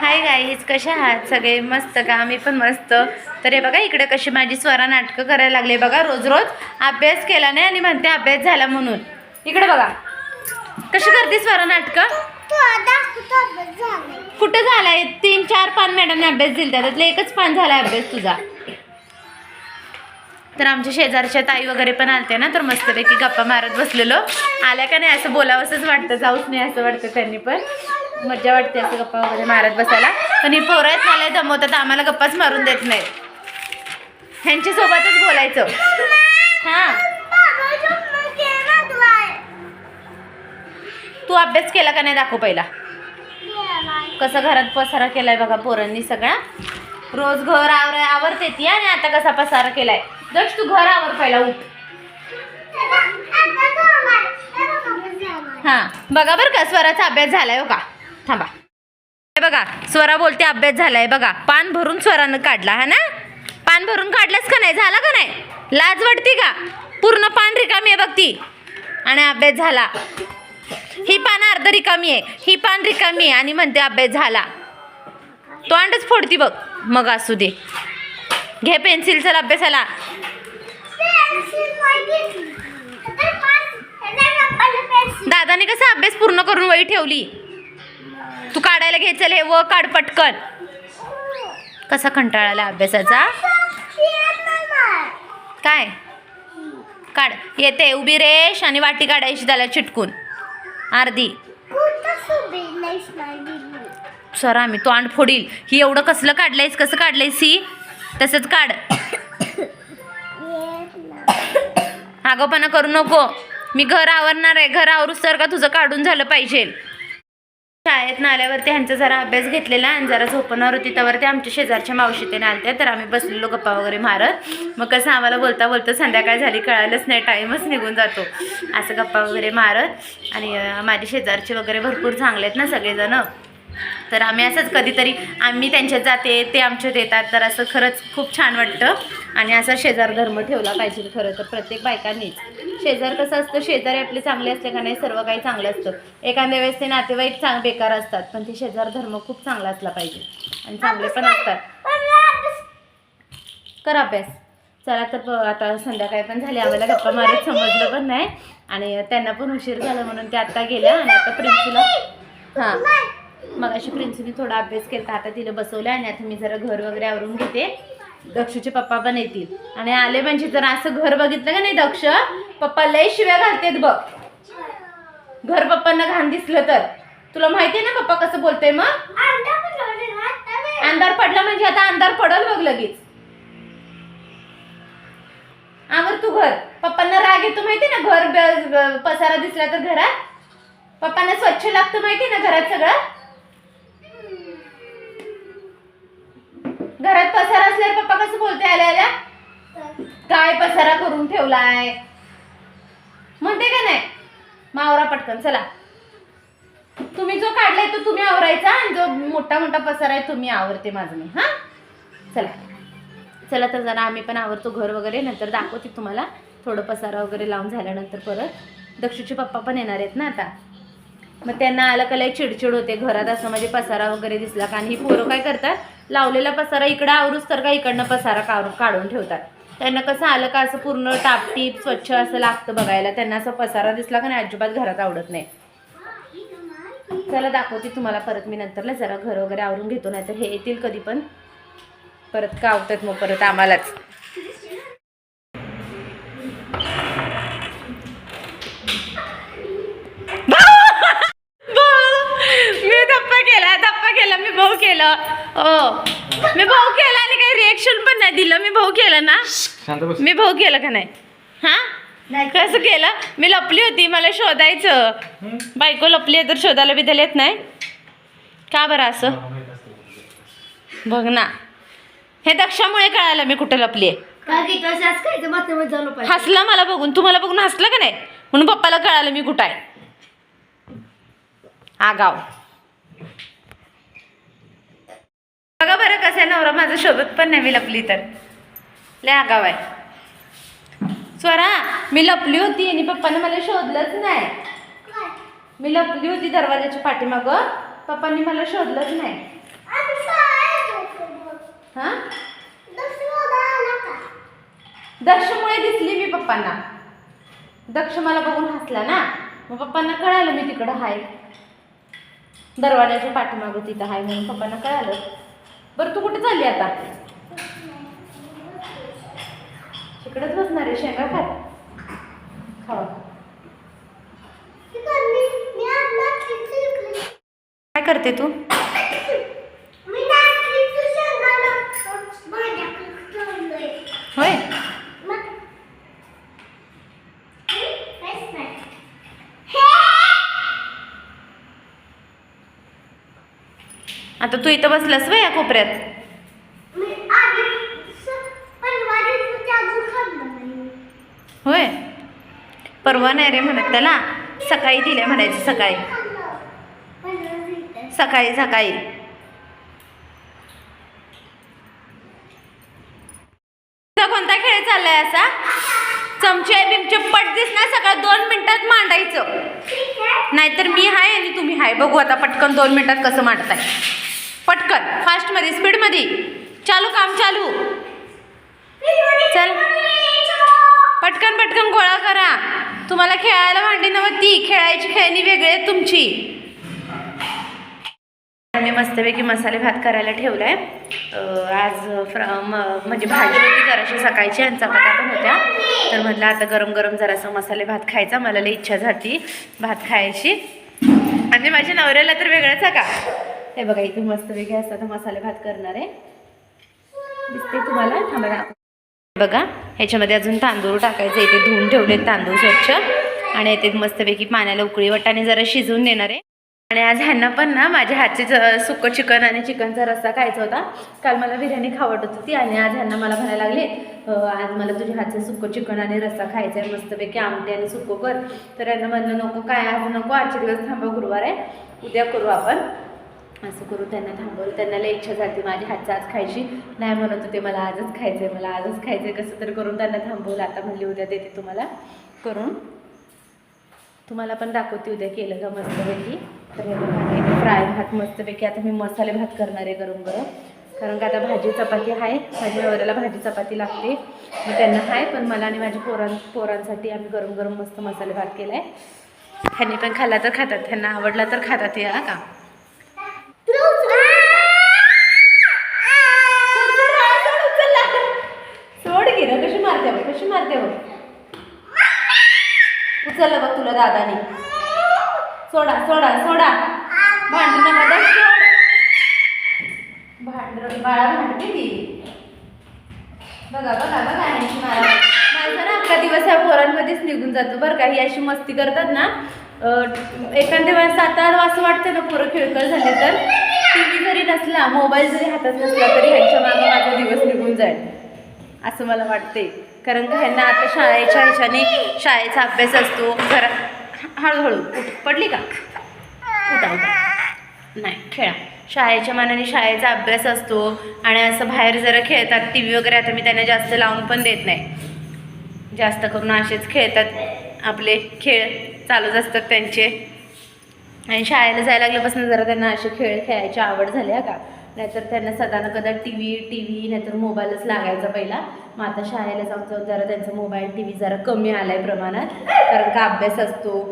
Hi guys कशा आहात? सगळे मस्त का? आम्ही पण मस्त. तर हे बघा इकडे कशी माझी स्वरा नाटकं करायला लागले. बघा रोज रोज अभ्यास केला नाही आणि म्हणते अभ्यास झाला म्हणून. इकडे बघा. कशी करते स्वरा नाटकं? कुठं झालाय? तीन चार पान मॅडमने अभ्यास दिला त्यातले एकच पान झालाय अभ्यास तुझा. तर आमच्या शेजारच्या ताई वगैरे पण आलते ना तर मस्तपैकी गप्पा मारत बसलेलो. आल्या का नाही? असं बोलावंसंच वाटतं. जाऊच नाही असं वाटतं त्यांनी पण. मज्जा वाटते असं गप्पा वगैरे मारत बसायला. पण हे पोरं आहेत मला जमवतात आम्हाला गप्पाच मारून देत नाहीत. ह्यांच्यासोबतच बोलायचं. हां. तू अभ्यास केला का नाही दाखव पहिला? कसं घरात पसारा केलाय बघा पोरांनी सगळा. रोज घर आवर आवरते ती आणि आता कसा पसारा केलाय. दक्ष तू घर आवर पहिला उठ. हा. बघा बरं का स्वराचा अभ्यास झालाय हो का? थांबा. हे बघा स्वरा बोलते अभ्यास झालाय बघा. पान भरून स्वरानं काढला हा ना? पान भरून काढलंच का नाही? झाला का नाही? लाज वाटते का? पूर्ण पान रिकामी आहे बघ ती. आणि अभ्यास झाला. ही पान अर्ध रिकामी आहे. ही पान रिकामी आहे आणि म्हणते अभ्यास झाला. तो अंडच फोडती बघ. मग असू दे. घे पेन्सिल चल अभ्यासाला. दादाने कसा अभ्यास पूर्ण करून वही ठेवली? तू काढायला घ्यायचं हे व काढ पटकन. कसा कंटाळा आला अभ्यासाचा? काय? काढ. येते उभी रेश आणि वाटी काढायची त्याला चिटकून. अर्धी. सर आम्ही तो अंड फोडील. ही एवढं कसलं काढलंयस कसं काढलंयस ही? तसंच काढ. आगोपणा करू नको. मी घर आवरणार आहे. घर आवरूस तर का तुझं काढून झालं पाहिजे शाळेत आल्यावरती ह्यांचा जरा अभ्यास घेतलेला आणि जरा झोपणार होती त्यावरती आमच्या शेजारच्या मावशी त्याने आलत्या. तर आम्ही बसलेलो गप्पा वगैरे मारत. मग कसं आम्हाला बोलता बोलता संध्याकाळ झाली. कळालंच नाही. टाईमच निघून जातो. असं गप्पा वगैरे मारत. आणि माझे शेजारचे वगैरे भरपूर चांगले आहेत ना सगळेजणं. तर आम्ही असंच कधीतरी आम्ही त्यांच्यात जाते ते आमच्यात देतात तर असं खरंच खूप छान वाटतं. आणि असा शेजार धर्म ठेवला पाहिजे खरं तर प्रत्येक बायकांनीच. शेजार कसं असतं शेजारी आपले चांगले असले का नाही सर्व काही चांगलं असतं. एखाद्या वेळेस ते नातेवाईक चांग बेकार असतात पण ते शेजार धर्म खूप चांगला असला पाहिजे. आणि चांगले पण असतात. कर अभ्यास. चला तर प- आता संध्याकाळी पण झाली. आम्हाला गप्पा मारत समजलं पण नाही. आणि त्यांना पण उशीर झाला म्हणून ते आत्ता गेल्या आणि आता प्रिन्सीला हां. मग अशी प्रिन्सीने थोडा अभ्यास केला आता तिला बसवलं आणि आता मी जरा घर वगैरे आवरून घेते. दक्षूचे पप्पा पण येतील. आणि आले म्हणजे जर असं घर बघितलं का नाही दक्ष? पप्पा लय शिव्या घालतेत बघ. घर पप्पांना घाण दिसलं तर. तुला माहिती आहे ना पप्पा कसं बोलतोय मग? अंधार पडला म्हणजे आता अंधार पडल बघ लगेच. आवर तू घर. पप्पांना राग येतो माहिती ना? घर पसारा दिसला तर घरात. पप्पांना स्वच्छ लागतं माहिती ना घरात सगळं घरात पसारा कसं बोलते आल्या आल्या काय पसारा करून ठेवलाय? म्हणते का नाही? मावरा पटकन चला. तुम्ही जो काढलाय तो तुम्ही आवरायचा आणि जो मोठा मोठा पसारा आहे तुम्ही आवरते माझं मी हां? चला. चला तर जरा आम्ही पण आवरतो घर वगैरे नंतर दाखवते तुम्हाला. थोडं पसारा वगैरे लावून झाल्यानंतर परत. दक्षूचे पप्पा पण येणार आहेत ना आता. मग त्यांना आलं का लय चिडचिड होते घरात असं म्हणजे पसारा वगैरे दिसला का? आणि ही पोरं काय करतात? लावलेला पसारा इकडं आवरूच तर का इकडनं पसारा काढून काढून ठेवतात. त्यांना कसं आलं का असं पूर्ण टापटीप स्वच्छ असं लागतं बघायला. त्यांना असं पसारा दिसला का नाही अजिबात घरात आवडत नाही. चला दाखवते तुम्हाला परत मी नंतरला. जरा घर वगैरे आवरून घेतो नाही तर हे येतील कधी पण. परत कावतात मग परत आम्हालाच मी धप्पा केला धप्पा केला मी भाऊ केलं. हो. मी भाऊ केला आणि काही रिएक्शन पण नाही दिलं. मी भाऊ केलं ना? शांत बस. मी भाऊ केलं का नाही? हा? कसं केलं? मी लपली होती. मला शोधायचं. बायको लपली आहे तर शोधायला बिधायला येत नाही? का बरं असं? बघ ना. हे दक्षामुळे कळालं मी कुठं लपली आहे. हसला मला बघून. तुम्हाला बघून हसलं का नाही? म्हणून पप्पाला कळालं मी कुठं आहे. आगाव. बघा बरं कसं आहे नवरा. माझं शोधत पण नाही मी लपली तर. लय आगाव आहे. स्वरा मी लपली होती आणि पप्पाने मला शोधलंच नाही. मी लपली होती दरवाजाच्या पाठीमागं. पप्पांनी मला शोधलंच नाही. हां? दक्षमुळे दिसली मी पप्पांना. दक्ष मला बघून हसला ना. मग पप्पांना कळालं मी तिकडं हाय. दरवाजाच्या पाठीमागं तिथं हाय म्हणून पप्पांना कळालं. बरं तू कुठे चालली आता? तिकडेच बसणार आहे शेंगा खात. खावा. काय करते तू? आता तू इथं बसलास वय या कोपऱ्यात? होय? परवा नाही रे म्हणत त्याला. सकाळी दिल्या म्हणायचं सकाळी. सकाळी सकाळी. कोणता खेळ चाललाय असा? चमचे बिमचे पट दिसणार सकाळ दोन मिनिटात मांडायचं. नाहीतर मी हाय आणि तुम्ही हाय. बघू आता पटकन दोन मिनिटात कसं मांडताय. पटकन फास्टमध्ये स्पीडमध्ये. चालू काम चालू. चल. पटकन पटकन गोळा करा. तुम्हाला खेळायला भांडी नव्हती. खेळायची खेळणी वेगळी आहेत तुमची. मी मस्तपैकी मसाले भात करायला ठेवलाय. आहे आज फ्र म्हणजे भाजी होती जराशी सकाळची आणि चपात्या पण होत्या. तर म्हटलं आता गरम गरम जरासं मसाले भात खायचा. मला लई इच्छा झाली भात खायची. आणि माझ्या नवऱ्याला तर वेगळंच आहे का? हे बघा इथे मस्तपैकी असं तर मसाले भात करणार आहे. दिसते तुम्हाला? थांबा बघा ह्याच्यामध्ये अजून तांदूळ टाकायचे. इथे धुवून ठेवलेत तांदूळ स्वच्छ. आणि इथे मस्तपैकी पाण्याला उकळी वटाने जरा शिजवून देणार आहे. आणि आज ह्यांना पण ना माझ्या हातचे ज- सुकं चिकन आणि चिकनचा रस्सा खायचा होता. काल मला बिर्याणी खावटत होती आणि आज ह्यांना मला म्हणायला लागले आज मला तुझ्या हातचं सुकं चिकन आणि रस्सा खायचा आहे मस्तपैकी आमटे आणि सुकं कर. तर यांना म्हणलं नको काय आज नको. आजचे दिवस थांबा गुरुवार आहे. उद्या करू आपण. असं करू त्यांना थांबवलं. त्यांना लई इच्छा झाली माझी हातचं आज खायची. नाही म्हणत होते मला आजच खायचं आहे मला आजच खायचं आहे कसं तर करून त्यांना थांबवलं. आता म्हणली उद्या देते तुम्हाला. करून तुम्हाला पण दाखवते उद्या केलं का मस्तपैकी. तर हे बघा फ्राय भात मस्तपैकी. आता मी मसाले भात करणार आहे गरम गरम. कारण का आता भाजी चपाती आहे. माझ्या नवऱ्याला भाजी चपाती लागते. मग त्यांना आहे पण मला आणि माझ्या पोरां पोरांसाठी आम्ही गरम गरम मस्त मसाले भात केला आहे ह्यांनी पण खाल्ला तर खातात. त्यांना आवडला तर खातात या का? चल बघ तुला दादाने. सोडा सोडा सोडा. भांडू नका दे, भांड बाळा भांडते ती. बघा बघा बघा ह्यांची मारा माझा ना अख्खा दिवस ह्या पोरांमध्येच निघून जातो बरं का. ही अशी मस्ती करतात ना. एखाद्या वेळेस आता असं वाटतं ना पोरं खेळकर झाले तर. टी व्ही जरी नसला मोबाईल जरी हातात नसला तरी ह्यांच्या मागे माझा दिवस निघून जाईल. असं मला वाटते कारण का ह्यांना आता शाळेच्या ह्याच्याने शाळेचा अभ्यास असतो. घरात हळूहळू उठ. पडली का? उठा उठा नाही खेळा. शाळेच्या मानाने शाळेचा अभ्यास असतो आणि असं बाहेर जरा खेळतात. टी व्ही वगैरे आता मी त्यांना जास्त लावून पण देत नाही. जास्त करून असेच खेळतात. आपले खेळ चालूच असतात त्यांचे. आणि शाळेला जायला लागल्यापासून जरा त्यांना असे खेळ खेळायची आवड झाली आहे का? नाहीतर त्यांना सदा न कदा टी व्ही टी व्ही नाहीतर मोबाईलच लागायचा पहिला. मग आता शाळेला जाऊन जाऊन जरा त्यांचा मोबाईल टी व्ही जरा कमी आला आहे प्रमाणात. कारण का अभ्यास असतो?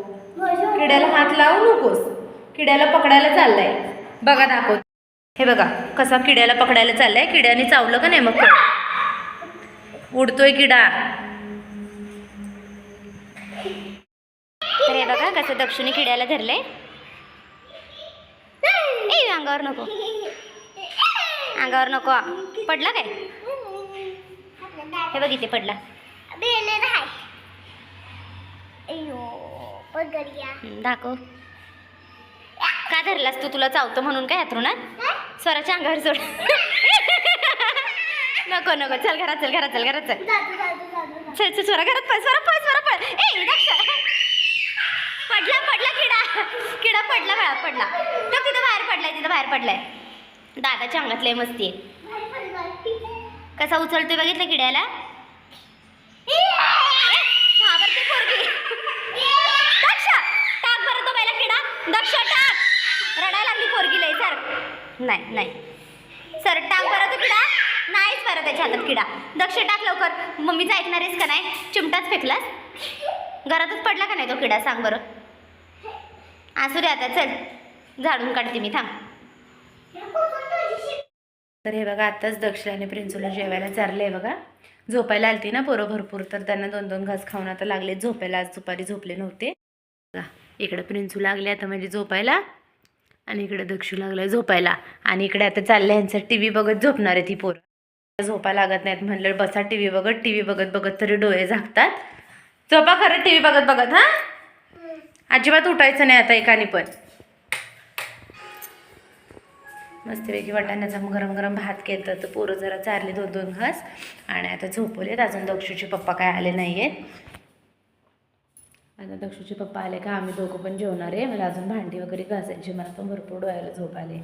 किड्याला हात लावू नकोस. किड्याला पकडायला चाललाय. बघा दाखव. हे बघा कसा किड्याला पकडायला चाललाय. किड्याने चावलं का नाही मग उडतोय किडा. हे बघा कसं दक्षिणी किड्याला धरलंय. अंगावर नको. अंगावर नको पडला काय? हे बघ इथे पडला. दाखव. का धरलास तू तुला चावतं म्हणून काय हातरुणात स्वराच्या अंगावर सोड. नको नको. चल घरात चल घरात चल घरात चल. चल चल स्वरा घरात पळ स्वरा पळ स्वरा पळ. ए पडला पडला किडा. किडा पडला बाळा पडला. तो तिथं बाहेर पडलाय तिथं बाहेर पडलाय. दादाच्या अंगात लय मस्ती आहे. कसा उचलतोय बघितलं किड्याला? नाही नाही. सर टाक बरं तो किडा. नाहीच बरं त्याच्या हातात किडा. दक्ष टाक लवकर. मम्मीचं ऐकणार आहेस का नाही? चिमटाच फेकलास? घरातच पडला का नाही तो किडा? सांग बरं. असू दे आता. चल. झाडून काढते मी. थांब. तर हे बघा आत्ताच दक्ष आणि प्रिन्सूला जेवायला चाललं आहे बघा. झोपायला आलती ना पोरं भरपूर तर त्यांना दोन दोन घास खाऊन आता लागले झोपायला. आज दुपारी झोपले नव्हते. बघा, इकडे प्रिन्सू लागले आता म्हणजे झोपायला आणि इकडे दक्षू लागलाय झोपायला. आणि इकडे आता चाललं यांचं टी व्ही बघत झोपणार आहे ती पोरं. झोपा लागत नाहीत म्हणलं बसा टी व्ही बघत टी व्ही बघत बघत तरी डोळे झाकतात. झोपा खरं टी व्ही बघत बघत हां? अजिबात उठायचं नाही आता एकाने पण. मस्तपैकी वाटाण्याचा मग गरम गरम भात केलं तर पोरं जरा चारले दोन दोन घास. आणि आता झोपवलेत. अजून दक्षूचे पप्पा काय आले नाही आहेत आता दक्षूचे पप्पा आले का? आम्ही दोघं पण जेवणार आहे. मला अजून भांडी वगैरे घासायची. मला पण भरपूर डोळ्याला झोप आले.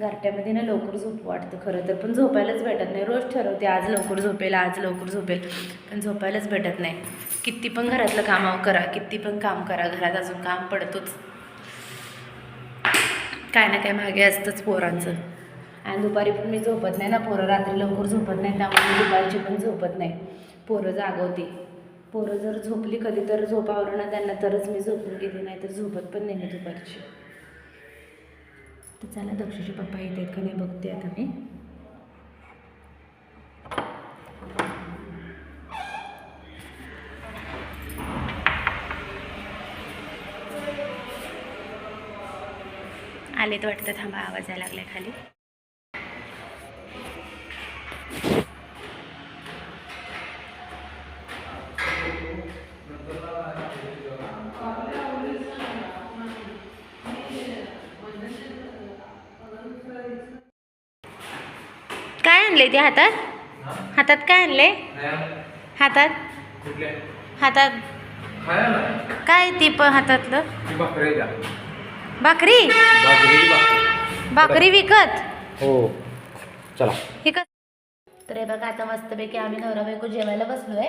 गारट्यामध्ये ना लवकर झोप वाटतं खरं तर. पण झोपायलाच भेटत नाही. रोज ठरवते आज लवकर झोपेल आज लवकर झोपेल. पण झोपायलाच भेटत नाही. किती पण घरातलं काम करा. किती पण काम करा. घरात अजून काम पडतोच. काय ना काय मागे असतंच पोरांचं. आणि दुपारी पण मी झोपत नाही ना पोरं रात्री लवकर झोपत नाही त्यामुळे मी दुपारची पण झोपत नाही. पोरं जागवते. पोरं जर झोपली कधी तर झोपावर ना त्यांना तरच मी झोपून गेली नाही तर झोपत पण नाही मी दुपारची. तर चला दक्षिणचे पप्पा येत आहेत का नाही बघते आता मी. आलेत वाटतं थांबा आवाज यायला लागलाय खाली. काय आणले ते हातात? हातात काय आणले हातात? हातात. काय ते पण हातातलं? भाकरी? भाकरी विकत. हो. चला. तर हे बघा आता मस्तपैकी आम्ही नवरा बायको जेवायला बसलो आहे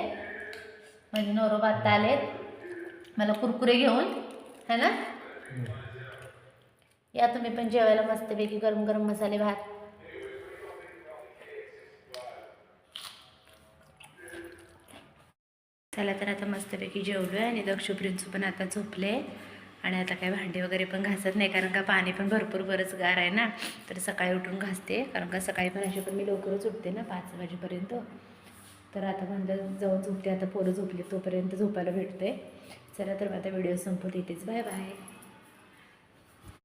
म्हणजे नवरोबा आत्ता आलेत. मला कुरकुरे घेऊन है ना? या तुम्ही पण जेवायला मस्तपैकी गरम गरम मसाले भात. चला तर आता मस्तपैकी जेवलो आहे आणि दक्षू प्रिन्सू पण आता झोपले. आणि आता काय भांडी वगैरे पण घासत नाही कारण का पाणी पण भरपूर बरंच गार आहे ना. तर सकाळी उठून घासते कारण का सकाळी पण अशी पण मी लवकरच उठते ना पाच वाजेपर्यंत. तर आता म्हणलं जाऊन झोपते आता पोरं झोपले तोपर्यंत झोपायला भेटते. चला तर आता व्हिडिओ संपवते इथेच. Bye bye.